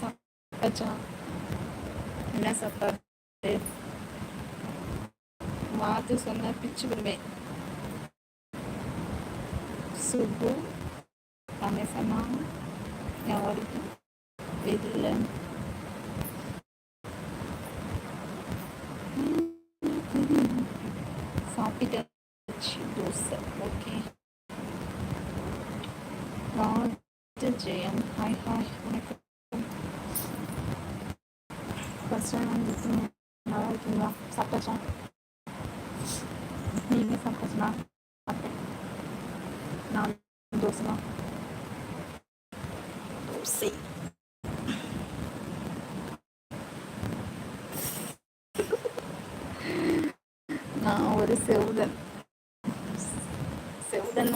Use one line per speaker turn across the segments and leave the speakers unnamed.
சாப்பிட்டாச்சா என்ன சாப்பாடு? மாத்து சொன்ன பிச்சு விடுவேன். Subbu amesema ya waridi vile சாப்பிட்டாச்சு தோசை. ஃபர்ஸ்ட் வந்துட்டு நல்லா இருக்கீங்களா சாப்பிட்டாச்சா நீங்கள் சாப்பிட்டாச்சுனா சாப்பிட்டேன் நான் தோசை தான் தோசை நான் ஒரு செவுதன் செவுதன்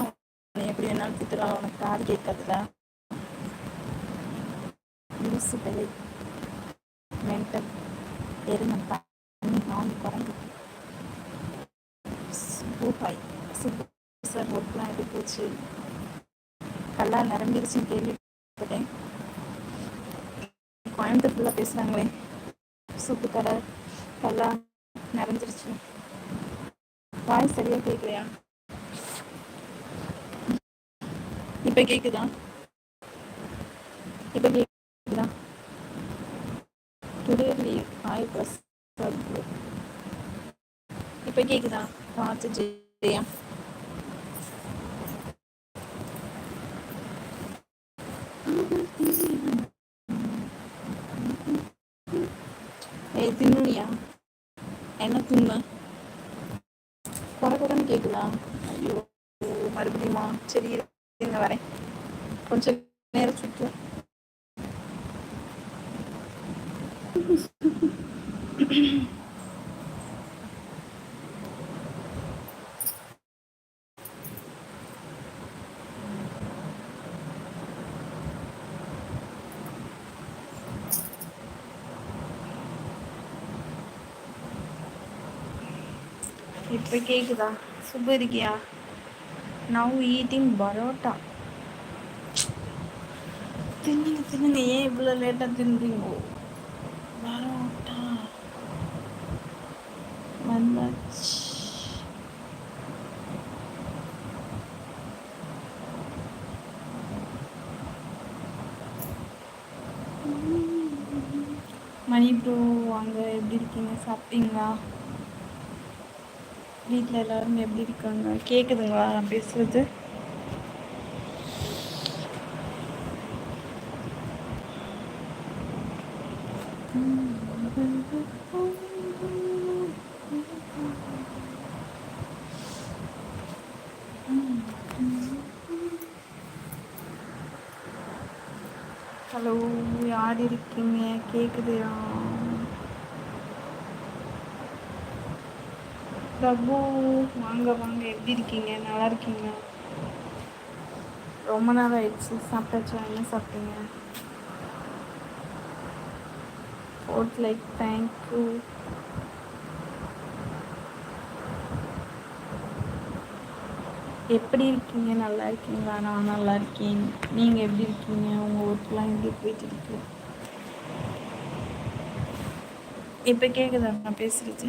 எப்படி வேணாலும் திட்டுறா உனக்கு காது கேட்காதுல லூசு மென்டல் எருமை பண்ணி நான் குரங்கு. சூப்பாய் சார் ஒர்க்லாம் எப்படி போச்சு? கல்லா நிரம்பிடுச்சுன்னு கேள்விப்பட்டேன். கோயம்புத்தூர்ல பேசுகிறாங்களே சூப்பு கடை கல்லா நிறைஞ்சிருச்சு வாய் சரியா கேட்கலையா? இப்போ கேட்குதா இப்ப கேக்குதா டுடே லீவ் ஹாய் ப்ளஸ் இப்ப கேக்குதா? பார்த்து ஜெயா. ஏய் தின்னுனியா என்ன தின்ன? குறை குறைன்னு ஐயோ மறுபடியுமா? சரி இருங்க வரேன். கொஞ்சம் நேரம் சுற்றும் இப்போ கேக்குதா? சுப்பு இருக்கியா? Now eating parotta. தின்னுங்க தின்னுங்க. ஏன் இவ்வளோ லேட்டாக தின்றீங்க? பரோட்டா. வந்தாச்சு மணி ப்ரோ வாங்க. எப்படி இருக்கீங்க? சாப்பிட்டீங்களா? வீட்டில் எல்லாருமே எப்படி இருக்காங்க? கேட்குதுங்களா நான் பேசுறது? ஹலோ யார் இருக்கீங்க? கேட்குதுயா பிரபு வாங்க வாங்க எப்படி இருக்கீங்க? நல்லா இருக்கீங்க ரொம்ப நாள் ஆயிடுச்சு. சாப்பிட்டாச்சா? என்ன சாப்பிட்டீங்க? ஃபோர்த் லைக் தேங்க்யூ எப்படி இருக்கீங்க? நல்லா இருக்கீங்களா? நான் நல்லா இருக்கேன். நீங்கள் எப்படி இருக்கீங்க? உங்கள் ஒர்க்லாம் எப்படி போயிட்டு இருக்கு? இப்போ கேட்குதா நான் பேசுகிறது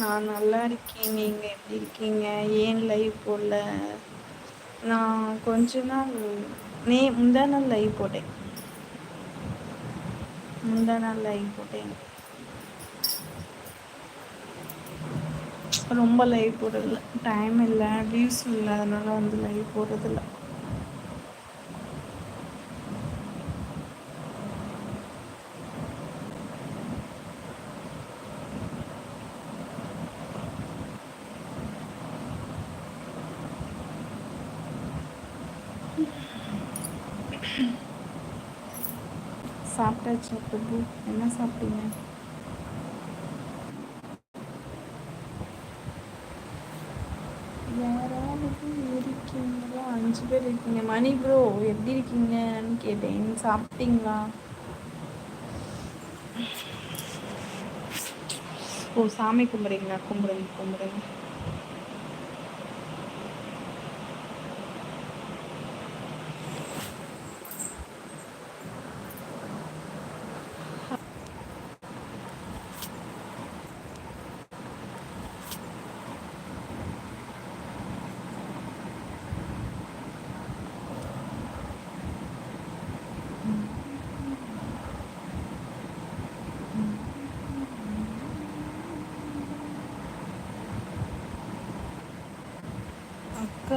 நான் நல்லா இருக்கேன். நீங்கள் எப்படி இருக்கீங்க? ஏன் லைவ் போடல? நான் கொஞ்ச நாள் நே முந்தா நாள் லைவ் போட்டேன். முந்தா நாள் லைவ் போட்டேன். ரொம்ப லைவ் போடுறதில்ல டைம் இல்லை. வியூஸ் இல்லை. அதனால வந்து லைவ் போடுறதில்ல. சாப்பிட்டாச்சு பிரபு. என்ன சாப்பிட்டீங்க? யாராவது இருக்கீங்களா? அஞ்சு பேர் இருக்கீங்க. மணி ப்ரோ எப்படி இருக்கீங்கன்னு கேட்டேன். சாப்பிட்டீங்களா? ஓ சாமி கும்பிட்றீங்களா? கும்பிடுங்க கும்பிடுங்க.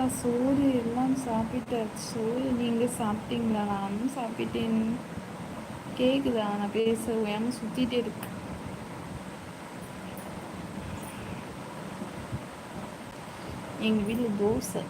சோறு எல்லாம் சாப்பிட்டாச்சு. நீங்கள் சாப்பிட்டீங்களா? நானும் சாப்பிட்டேன். கேக்குதா? நான் பேச ஓயாமல் சுற்றிட்டே இருக்கு. எங்கள் வீட்டில் தோசை.